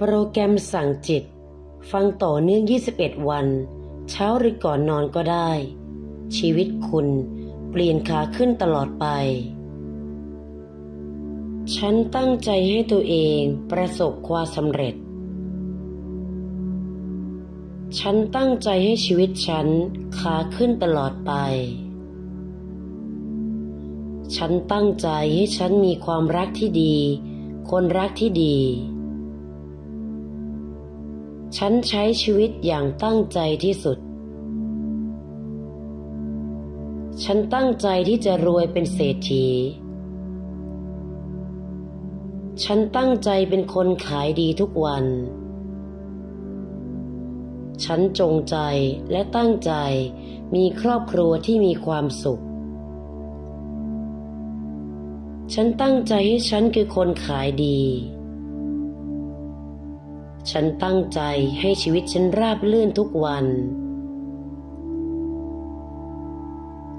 โปรแกรมสั่งจิต ฟังต่อเนื่อง 21 วัน เช้าหรือก่อนนอนก็ได้ ชีวิตคุณเปลี่ยนขาขึ้นตลอดไป ฉันตั้งใจให้ตัวเองประสบความสำเร็จ ฉันตั้งใจให้ชีวิตฉันขาขึ้นตลอดไป ฉันตั้งใจให้ฉันมีความรักที่ดี คนรักที่ดี ฉันใช้ชีวิตอย่างตั้งใจที่สุด ฉันตั้งใจที่จะรวยเป็นเศรษฐี ฉันตั้งใจเป็นคนขายดีทุกวัน ฉันจงใจและตั้งใจมีครอบครัวที่มีความสุข ฉันตั้งใจให้ฉันคือคนขายดี ฉันตั้งใจให้ชีวิตฉันราบลื่นทุกวัน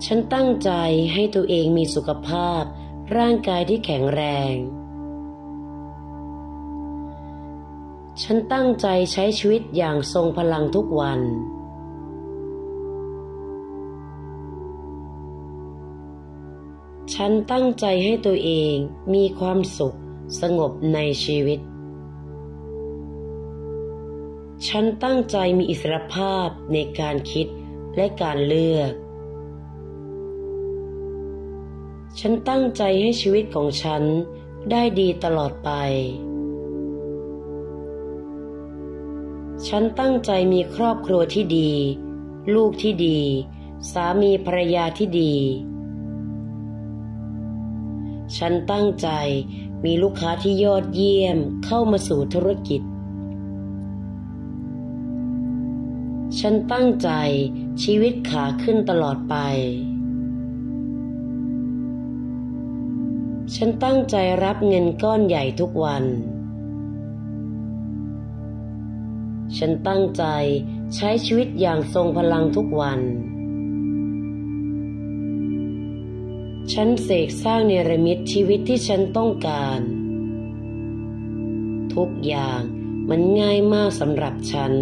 ฉันตั้งใจให้ตัวเองมีสุขภาพ ร่างกายที่แข็งแรง ฉันตั้งใจใช้ชีวิตอย่างทรงพลังทุกวัน ฉันตั้งใจให้ตัวเองมีความสุขสงบในชีวิต ฉันตั้งใจมีอิสรภาพในการคิดและการเลือก ฉันตั้งใจให้ชีวิตของฉันได้ดีตลอดไป ฉันตั้งใจมีครอบครัวที่ดี ลูกที่ดี สามีภรรยาที่ดี ฉันตั้งใจมีลูกค้าที่ยอดเยี่ยมเข้ามาสู่ธุรกิจ ฉันตั้งใจชีวิตขาขึ้นตลอดไป ฉันตั้งใจรับเงินก้อนใหญ่ทุกวัน ฉันตั้งใจใช้ชีวิตอย่างทรงพลังทุกวัน ฉันเสกสร้างเนรมิตชีวิตที่ฉันต้องการ ทุกอย่างมันง่ายมากสำหรับฉัน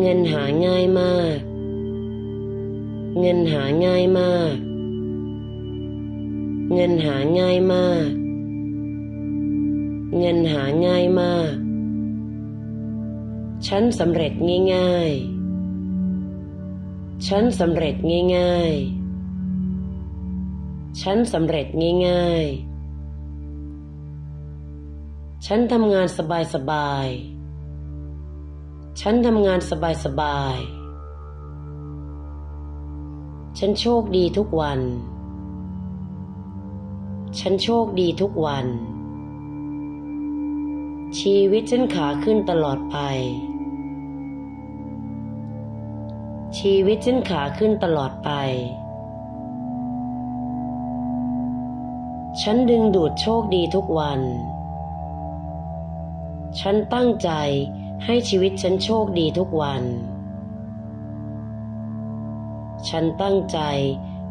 เงินหาง่ายมาก เงินหาง่ายมาก เงินหาง่ายมาก เงินหาง่ายมาก ฉันสำเร็จง่ายๆ ฉันสำเร็จง่ายๆ ฉันสำเร็จง่ายๆ ฉันทำงานสบายๆ ฉันทำงานสบายๆ ฉันโชคดีทุกวัน ฉันโชคดีทุกวัน ชีวิตฉันขาขึ้นตลอดไป ชีวิตฉันขาขึ้นตลอดไป ฉันดึงดูดโชคดีทุกวัน ฉันตั้งใจ ให้ชีวิตฉันโชคดีทุกวัน ฉันตั้งใจ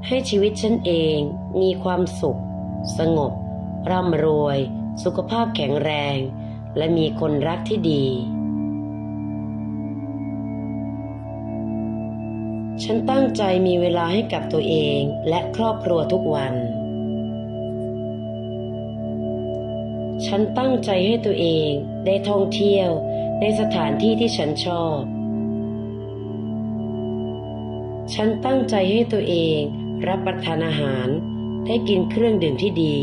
ให้ชีวิตฉันเองมีความสุข สงบ ร่ำรวย สุขภาพแข็งแรง และมีคนรักที่ดี ฉันตั้งใจมีเวลาให้กับตัวเองและครอบครัวทุกวัน ฉันตั้งใจให้ตัวเองได้ท่องเที่ยว ในสถานที่ที่ฉันชอบ ฉันตั้งใจให้ตัวเองรับประทานอาหารได้กินเครื่องดื่มที่ดี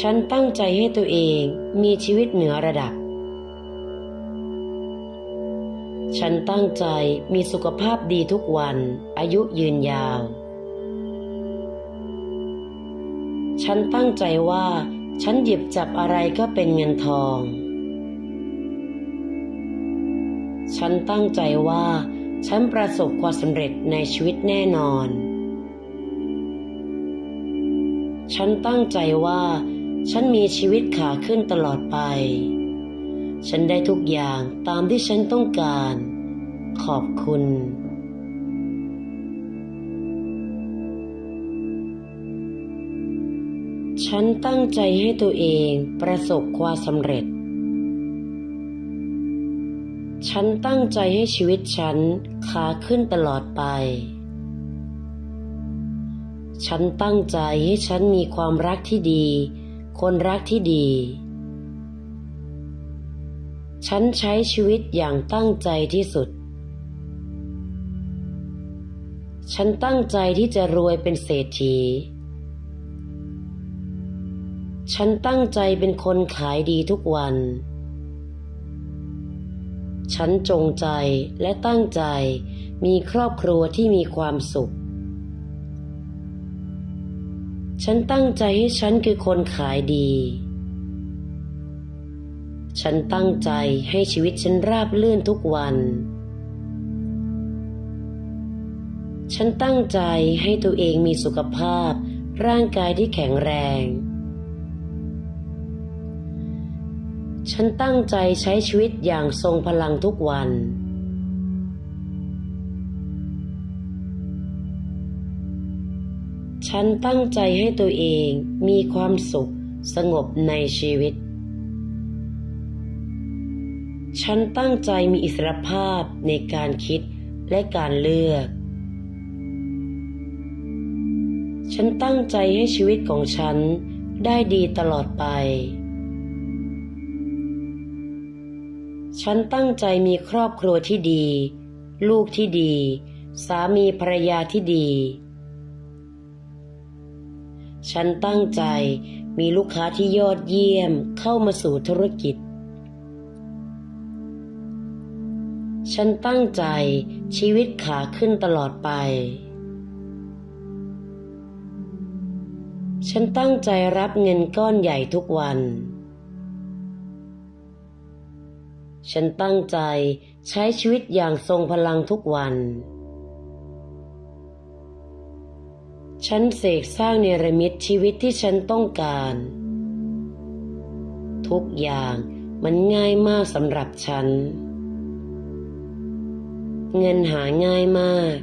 ฉันตั้งใจให้ตัวเองมีชีวิตเหนือระดับ ฉันตั้งใจมีสุขภาพดีทุกวันอายุยืนยาว ฉันตั้งใจว่า ฉันหยิบจับอะไรก็เป็นเงินทอง ฉันตั้งใจว่าฉันประสบความสำเร็จในชีวิตแน่นอน ฉันตั้งใจว่า ฉันมีชีวิตขาขึ้นตลอดไป ฉันได้ทุกอย่างตามที่ฉันต้องการ ขอบคุณ ฉันตั้งใจให้ตัวเองประสบความสำเร็จ ฉันตั้งใจให้ชีวิตฉันขาขึ้นตลอดไป ฉันตั้งใจให้ฉันมีความรักที่ดี คนรักที่ดี ฉันใช้ชีวิตอย่างตั้งใจที่สุด ฉันตั้งใจที่จะรวยเป็นเศรษฐี ฉันตั้งใจเป็นคนขายดีทุกวัน ฉันจงใจและตั้งใจมีครอบครัวที่มีความสุข ฉันตั้งใจให้ฉันคือคนขายดี ฉันตั้งใจให้ชีวิตฉันราบลื่นทุกวัน ฉันตั้งใจให้ตัวเองมีสุขภาพร่างกายที่แข็งแรง ฉันตั้งใจใช้ชีวิตอย่างทรงพลังทุกวัน ฉันตั้งใจให้ตัวเองมีความสุขสงบในชีวิต ฉันตั้งใจมีอิสรภาพในการคิดและการเลือก ฉันตั้งใจให้ชีวิตของฉันได้ดีตลอดไป ฉันตั้งใจมีครอบครัวที่ดี ลูกที่ดี สามีภรรยาที่ดี ฉันตั้งใจมีลูกค้าที่ยอดเยี่ยมเข้ามาสู่ธุรกิจ ฉันตั้งใจชีวิตขาขึ้นตลอดไป ฉันตั้งใจรับเงินก้อนใหญ่ทุกวัน ฉันตั้งใจใช้ชีวิตอย่างทรงพลังทุกวัน ฉันเสกสร้างเนรมิตชีวิตที่ฉันต้องการ ทุกอย่างมันง่ายมากสำหรับฉัน เงินหาง่ายมาก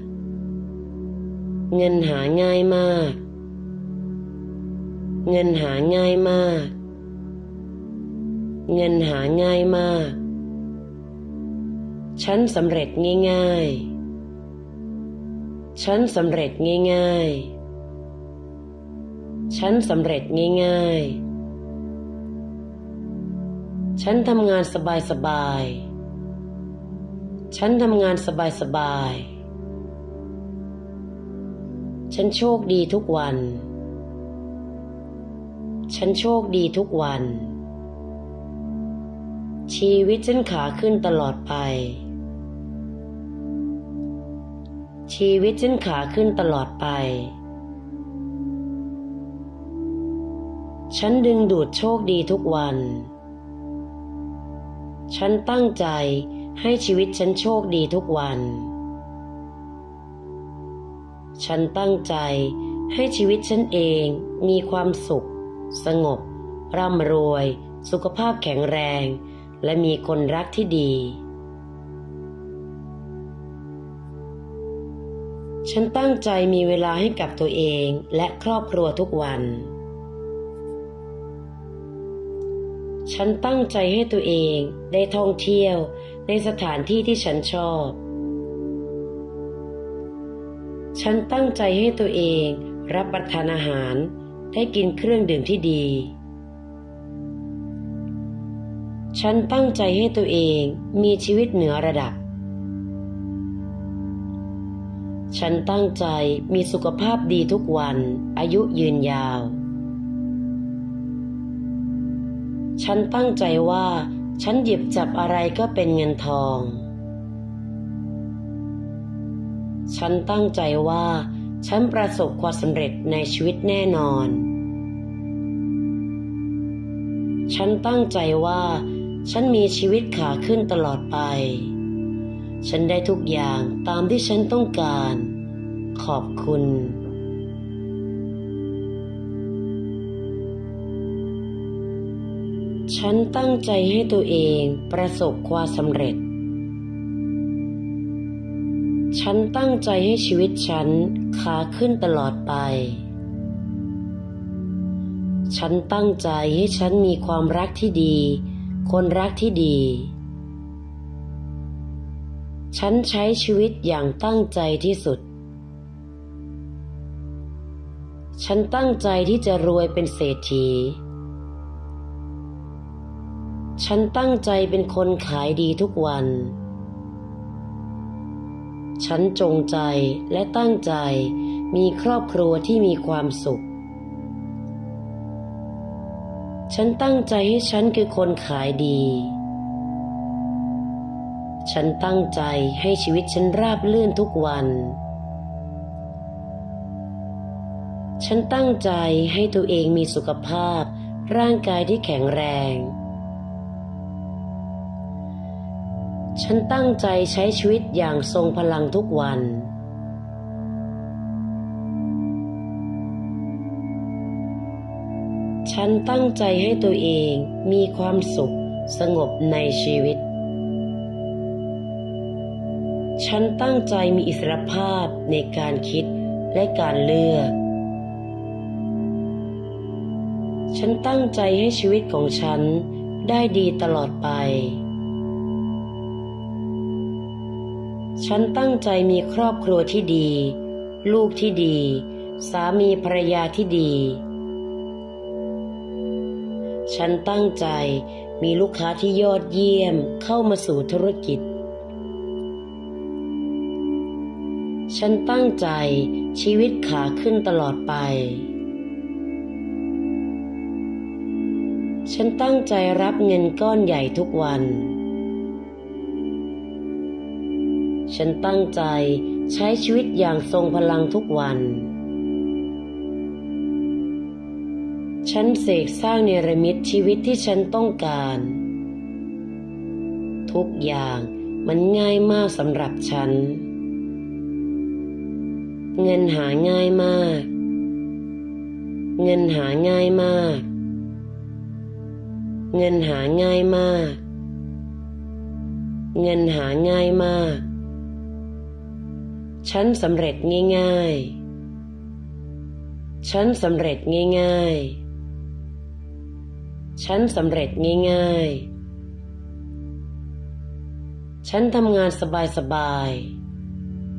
เงินหาง่ายมาก เงินหาง่ายมาก เงินหาง่ายมาก ฉันสำเร็จง่าย ๆ ฉันสำเร็จง่าย ๆ ฉันสำเร็จง่าย ๆ ฉันทำงานสบายๆ ฉันทำงานสบายๆ ฉันโชคดีทุกวัน ฉันโชคดีทุกวัน ชีวิตฉันขาขึ้นตลอดไป ชีวิตฉันขาขึ้นตลอดไป ฉันดึงดูดโชคดีทุกวัน ฉันตั้งใจให้ชีวิตฉันโชคดีทุกวัน ฉันตั้งใจให้ชีวิตฉันเองมีความสุข สงบ ร่ำรวย สุขภาพแข็งแรง และมีคนรักที่ดี ฉันตั้งใจมีเวลาให้กับตัวเองและครอบครัวทุกวัน ฉันตั้งใจให้ตัวเองได้ท่องเที่ยวในสถานที่ที่ฉันชอบ ฉันตั้งใจให้ตัวเองรับประทานอาหารได้กินเครื่องดื่มที่ดี ฉันตั้งใจให้ตัวเองมีชีวิตเหนือระดับ ฉันตั้งใจมีสุขภาพดีทุกวัน อายุยืนยาว ฉันตั้งใจว่า ฉันหยิบจับอะไรก็เป็นเงินทอง ฉันตั้งใจว่า ฉันประสบความสำเร็จในชีวิตแน่นอน ฉันตั้งใจว่า ฉันมีชีวิตขาขึ้นตลอดไปฉันได้ทุกอย่างตามที่ฉันต้องการ ขอบคุณ ฉันตั้งใจให้ตัวเองประสบความสำเร็จ ฉันตั้งใจให้ชีวิตฉันขาขึ้นตลอดไป ฉันตั้งใจให้ฉันมีความรักที่ดี คนรักที่ดีฉันใช้ชีวิตอย่างตั้งใจที่สุด ฉันตั้งใจที่จะรวยเป็นเศรษฐี ฉันตั้งใจเป็นคนขายดีทุกวัน ฉันจงใจและตั้งใจมีครอบครัวที่มีความสุข ฉันตั้งใจให้ฉันคือคนขายดี ฉันตั้งใจให้ชีวิตฉันราบลื่นทุกวัน ฉันตั้งใจให้ตัวเองมีสุขภาพ ร่างกายที่แข็งแรง ฉันตั้งใจใช้ชีวิตอย่างทรงพลังทุกวัน ฉันตั้งใจให้ตัวเองมีความสุขสงบในชีวิต ฉันตั้งใจมีอิสรภาพในการคิดและการเลือก ฉันตั้งใจให้ชีวิตของฉันได้ดีตลอดไป ฉันตั้งใจมีครอบครัวที่ดี ลูกที่ดี สามีภรรยาที่ดี ฉันตั้งใจมีลูกค้าที่ยอดเยี่ยมเข้ามาสู่ธุรกิจ ฉันตั้งใจชีวิตขาขึ้นตลอดไป ฉันตั้งใจรับเงินก้อนใหญ่ทุกวัน ฉันตั้งใจใช้ชีวิตอย่างทรงพลังทุกวัน ฉันเสกสร้างเนรมิตชีวิตที่ฉันต้องการ ทุกอย่างมันง่ายมากสำหรับฉัน เงินหาง่ายมาก เงินหาง่ายมาก เงินหาง่ายมาก เงินหาง่ายมาก ฉันสำเร็จง่าย ๆ ฉันสำเร็จง่าย ๆ ฉันสำเร็จง่าย ๆ ฉันทำงานสบาย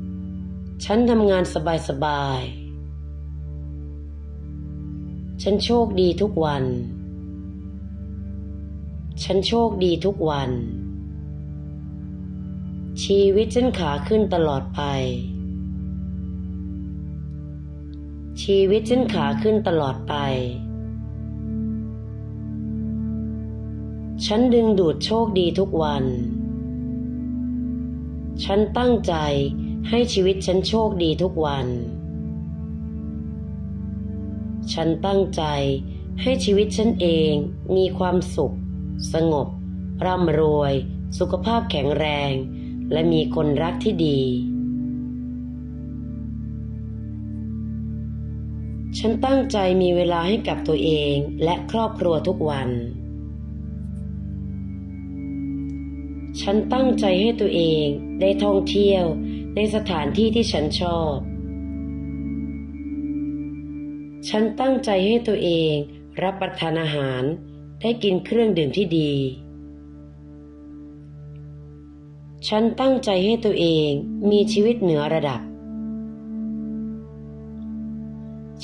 ๆ ฉันทำงานสบายๆ ฉันโชคดีทุกวัน ฉันโชคดีทุกวัน ชีวิตฉันขาขึ้นตลอดไป ชีวิตฉันขาขึ้นตลอดไป ฉันดึงดูดโชคดีทุกวัน ฉันตั้งใจให้ชีวิตฉันโชคดีทุกวัน ฉันตั้งใจให้ชีวิตฉันเองมีความสุข สงบ ร่ำรวย สุขภาพแข็งแรง และมีคนรักที่ดี ฉันตั้งใจมีเวลาให้กับตัวเองและครอบครัวทุกวัน ฉันตั้งใจให้ตัวเองได้ท่องเที่ยวในสถานที่ที่ฉันชอบ ฉันตั้งใจให้ตัวเองรับประทานอาหาร ได้กินเครื่องดื่มที่ดี ฉันตั้งใจให้ตัวเองมีชีวิตเหนือระดับ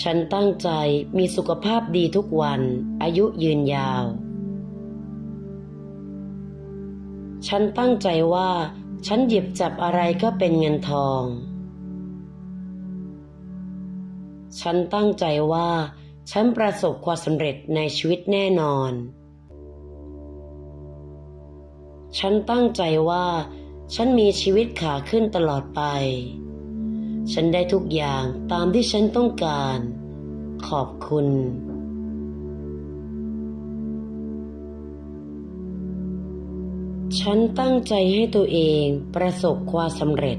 ฉันตั้งใจมีสุขภาพดีทุกวัน อายุยืนยาว ฉันตั้งใจว่าฉันหยิบจับอะไรก็เป็นเงินทอง ฉันตั้งใจว่า ฉันประสบความสำเร็จในชีวิตแน่นอน ฉันตั้งใจว่า ฉันมีชีวิตขาขึ้นตลอดไป ฉันได้ทุกอย่างตามที่ฉันต้องการ ขอบคุณ ฉันตั้งใจให้ตัวเองประสบความสำเร็จ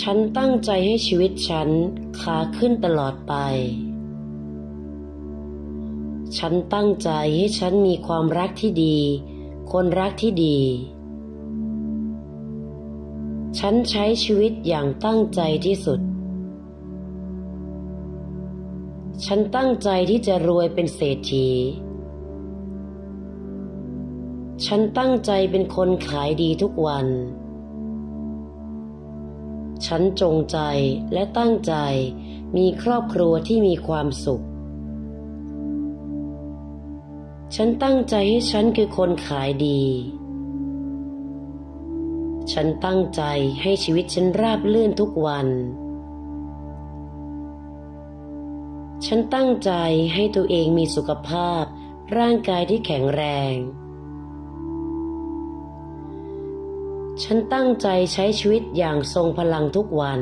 ฉันตั้งใจให้ชีวิตฉันขาขึ้นตลอดไป ฉันตั้งใจให้ฉันมีความรักที่ดี คนรักที่ดี ฉันใช้ชีวิตอย่างตั้งใจที่สุด ฉันตั้งใจที่จะรวยเป็นเศรษฐี ฉันตั้งใจเป็นคนขายดีทุกวัน ฉันจงใจและตั้งใจมีครอบครัวที่มีความสุข ฉันตั้งใจให้ฉันคือคนขายดี ฉันตั้งใจให้ชีวิตฉันราบลื่นทุกวัน ฉันตั้งใจให้ตัวเองมีสุขภาพร่างกายที่แข็งแรง ฉันตั้งใจใช้ชีวิตอย่างทรงพลังทุกวัน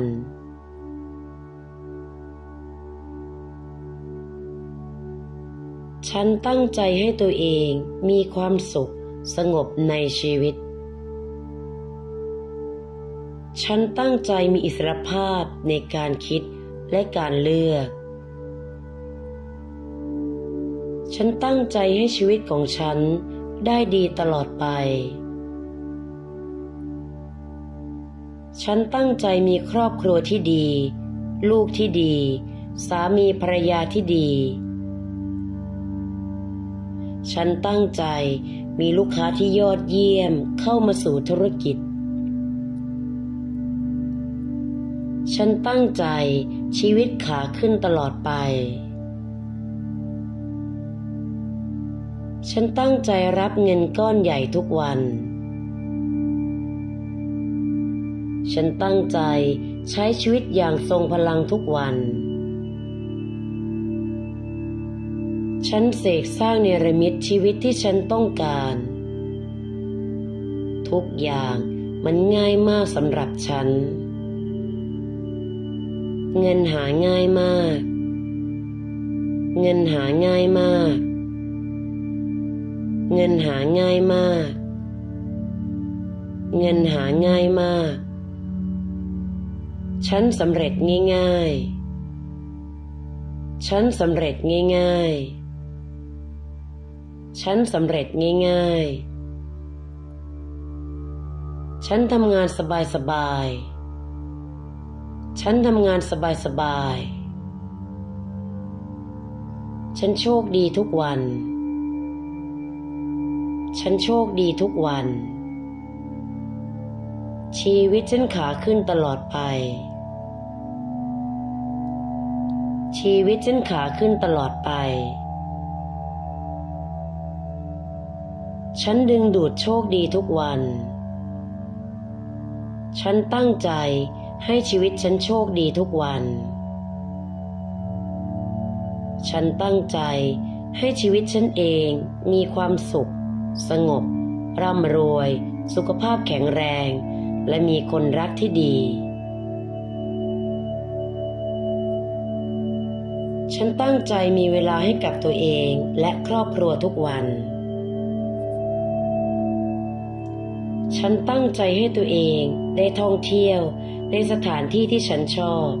ฉันตั้งใจให้ตัวเองมีความสุขสงบในชีวิต ฉันตั้งใจมีอิสรภาพในการคิดและการเลือก ฉันตั้งใจให้ชีวิตของฉันได้ดีตลอดไป ฉันตั้งใจมีครอบครัวที่ดี ลูกที่ดี สามีภรรยาที่ดี ฉันตั้งใจมีลูกค้าที่ยอดเยี่ยมเข้ามาสู่ธุรกิจ ฉันตั้งใจชีวิตขาขึ้นตลอดไป ฉันตั้งใจรับเงินก้อนใหญ่ทุกวัน ฉันตั้งใจใช้ชีวิตอย่างทรงพลังทุกวัน ฉันเสกสร้างเนรมิตชีวิตที่ฉันต้องการ ทุกอย่างมันง่ายมากสำหรับฉัน เงินหาง่ายมาก เงินหาง่ายมาก เงินหาง่ายมาก เงินหาง่ายมาก ฉันสำเร็จง่ายๆ ฉันสำเร็จง่ายๆ ฉันสำเร็จง่ายๆ ฉันทำงานสบายๆ ฉันทำงานสบายๆ ฉันโชคดีทุกวัน ฉันโชคดีทุกวัน ชีวิตฉันขาขึ้นตลอดไป ชีวิตฉันขาขึ้นตลอดไป ฉันดึงดูดโชคดีทุกวัน ฉันตั้งใจให้ชีวิตฉันโชคดีทุกวัน ฉันตั้งใจให้ชีวิตฉันเองมีความสุข สงบ ร่ำรวย สุขภาพแข็งแรง และมีคนรักที่ดี ฉันตั้งใจมีเวลาให้กับตัวเองและครอบครัวทุกวัน ฉันตั้งใจให้ตัวเองได้ท่องเที่ยวในสถานที่ที่ฉันชอบ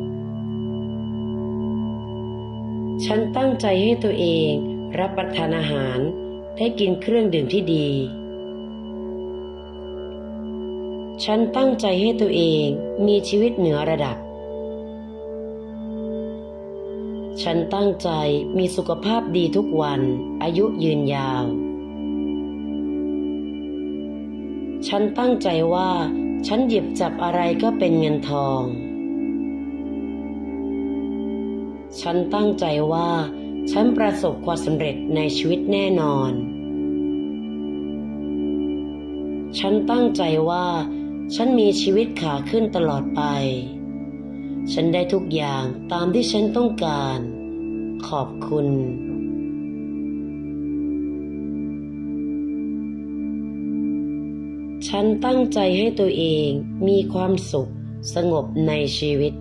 ฉันตั้งใจให้ตัวเองรับประทานอาหารได้กินเครื่องดื่มที่ดี ฉันตั้งใจให้ตัวเองมีชีวิตเหนือระดับ ฉันตั้งใจมีสุขภาพดีทุกวัน อายุยืนยาว ฉันตั้งใจว่า ฉันหยิบจับอะไรก็เป็นเงินทอง ฉันตั้งใจว่า ฉันประสบความสำเร็จในชีวิตแน่นอน ฉันตั้งใจว่า ฉันมีชีวิตขาขึ้นตลอดไป ฉันได้ทุกอย่างตามที่ฉันต้องการ ขอบคุณ ฉันตั้งใจให้ตัวเองมีความสุขสงบในชีวิต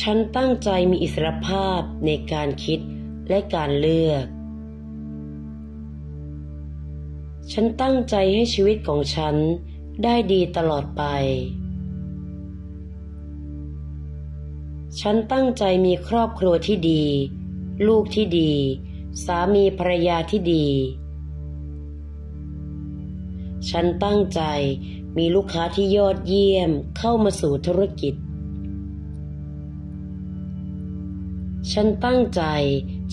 ฉันตั้งใจมีอิสรภาพในการคิดและการเลือก ฉันตั้งใจให้ชีวิตของฉันได้ดีตลอดไป ฉันตั้งใจมีครอบครัวที่ดี ลูกที่ดี สามีภรรยาที่ดี ฉันตั้งใจมีลูกค้าที่ยอดเยี่ยมเข้ามาสู่ธุรกิจ ฉันตั้งใจ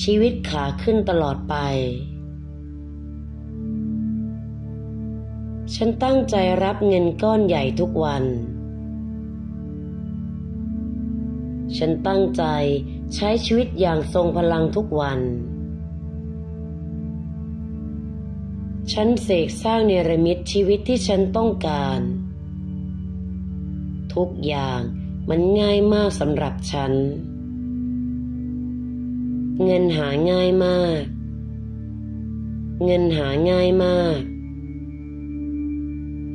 ชีวิตขาขึ้นตลอดไป ฉันตั้งใจรับเงินก้อนใหญ่ทุกวัน ฉันตั้งใจใช้ชีวิตอย่างทรงพลังทุกวัน ฉันเสกสร้างเนรมิตชีวิตที่ฉันต้องการ ทุกอย่างมันง่ายมากสำหรับฉัน เงินหาง่ายมาก เงินหาง่ายมาก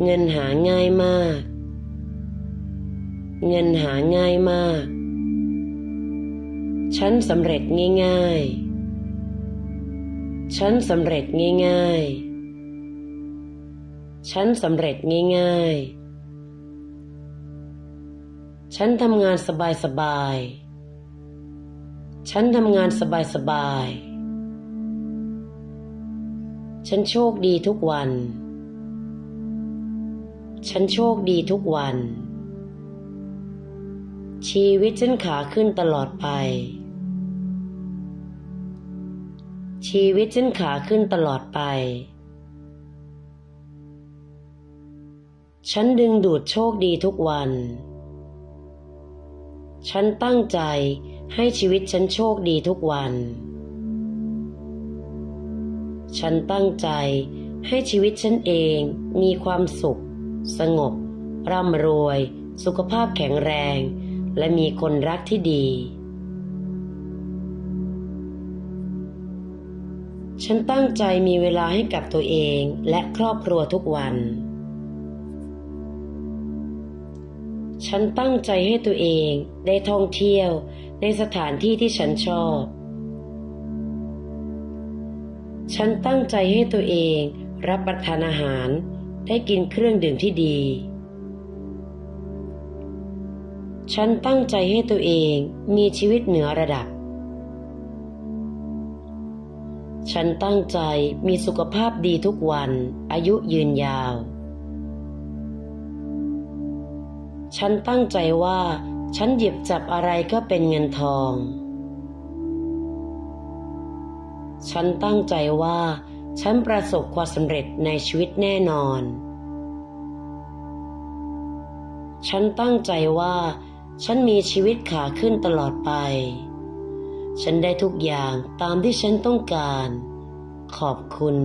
เงินหาง่ายมาก เงินหาง่ายมาก ฉันสำเร็จง่าย ๆ ฉันสำเร็จง่าย ๆ ฉันสำเร็จง่าย ๆ ฉันทำงานสบายๆ ฉันทำงานสบายๆ ฉันโชคดีทุกวัน ฉันโชคดีทุกวันชีวิตฉันขาขึ้นตลอดไป ชีวิตฉันขาขึ้นตลอดไป ฉันดึงดูดโชคดีทุกวัน ฉันตั้งใจให้ชีวิตฉันโชคดีทุกวัน ฉันตั้งใจให้ชีวิตฉันเองมีความสุข สงบ ร่ำรวย สุขภาพแข็งแรง และมีคนรักที่ดี ฉันตั้งใจมีเวลาให้กับตัวเองและครอบครัวทุกวัน ฉันตั้งใจให้ตัวเองได้ท่องเที่ยวในสถานที่ที่ฉันชอบ ฉันตั้งใจให้ตัวเองรับประทานอาหารได้กินเครื่องดื่มที่ดี ฉันตั้งใจให้ตัวเองมีชีวิตเหนือระดับ ฉันตั้งใจมีสุขภาพดีทุกวัน อายุยืนยาว ฉันตั้งใจว่า ฉันหยิบจับอะไรก็เป็นเงินทอง ฉันตั้งใจว่า ฉันประสบความสำเร็จในชีวิตแน่นอน ฉันตั้งใจว่า ฉันมีชีวิตขาขึ้นตลอดไป ฉันได้ทุกอย่างตามที่ฉันต้องการ ขอบคุณ